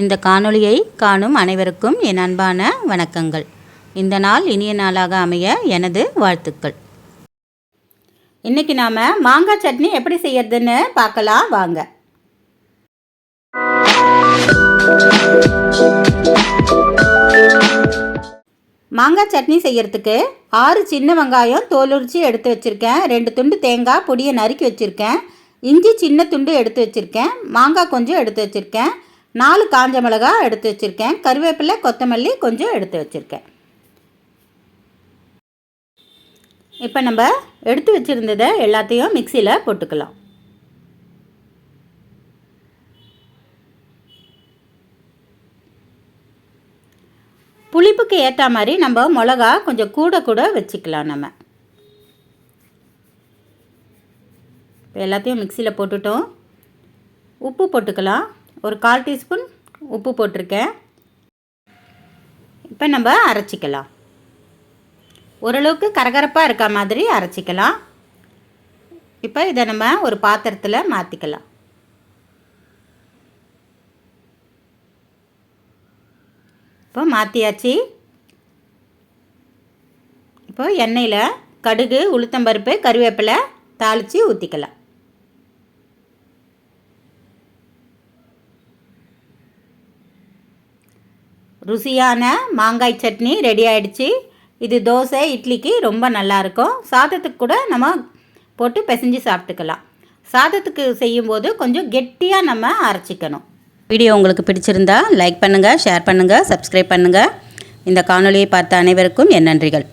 இந்த காணொளியை காணும் அனைவருக்கும் என் அன்பான வணக்கங்கள். இந்த நாள் இனிய நாளாக அமைய எனது வாழ்த்துக்கள். இன்னைக்கு நாம மாங்காய் சட்னி எப்படி செய்யறதுன்னு பார்க்கலாம் வாங்க. மாங்காய் சட்னி செய்யறதுக்கு ஆறு சின்ன வெங்காயம் தோலுரிச்சி எடுத்து வச்சுருக்கேன். ரெண்டு துண்டு தேங்காய் பொடியை நறுக்கி வச்சுருக்கேன். இஞ்சி சின்ன துண்டு எடுத்து வச்சுருக்கேன். மாங்காய் கொஞ்சம் எடுத்து வச்சுருக்கேன். நாலு காஞ்ச மிளகா எடுத்து வச்சுருக்கேன். கருவேப்பிலை கொத்தமல்லி கொஞ்சம் எடுத்து வச்சுருக்கேன். இப்போ நம்ம எடுத்து வச்சுருந்ததை எல்லாத்தையும் மிக்சியில் போட்டுக்கலாம். புளிப்புக்கு ஏற்ற மாதிரி நம்ம மிளகா கொஞ்சம் கூட கூட வச்சுக்கலாம் நம்ம. இப்போ எல்லாத்தையும் மிக்சியில் போட்டுட்டோம். உப்பு போட்டுக்கலாம். ஒரு கால் டீஸ்பூன் உப்பு போட்டிருக்கேன். இப்போ நம்ம அரைச்சிக்கலாம். ஓரளவுக்கு கரகரப்பாக இருக்க மாதிரி அரைச்சிக்கலாம். இப்போ இதை நம்ம ஒரு பாத்திரத்தில் மாற்றிக்கலாம் இப்போ மாற்றியாச்சு இப்போ எண்ணெயில் கடுகு உளுத்தம்பருப்பு கருவேப்பிலை தாளித்து ஊற்றிக்கலாம் ருசியான மாங்காய் சட்னி ரெடி ஆயிடுச்சு. இது தோசை இட்லிக்கு ரொம்ப நல்லாயிருக்கும். சாதத்துக்கு கூட நம்ம போட்டு பிசைஞ்சு சாப்பிட்டுக்கலாம். சாதத்துக்கு செய்யும்போது கொஞ்சம் கெட்டியாக நம்ம அரைச்சிக்கணும். வீடியோ உங்களுக்கு பிடிச்சிருந்தா லைக் பண்ணுங்கள் ஷேர் பண்ணுங்கள் சப்ஸ்கிரைப் பண்ணுங்கள் இந்த காணொலியை பார்த்த அனைவருக்கும் என் நன்றிகள்.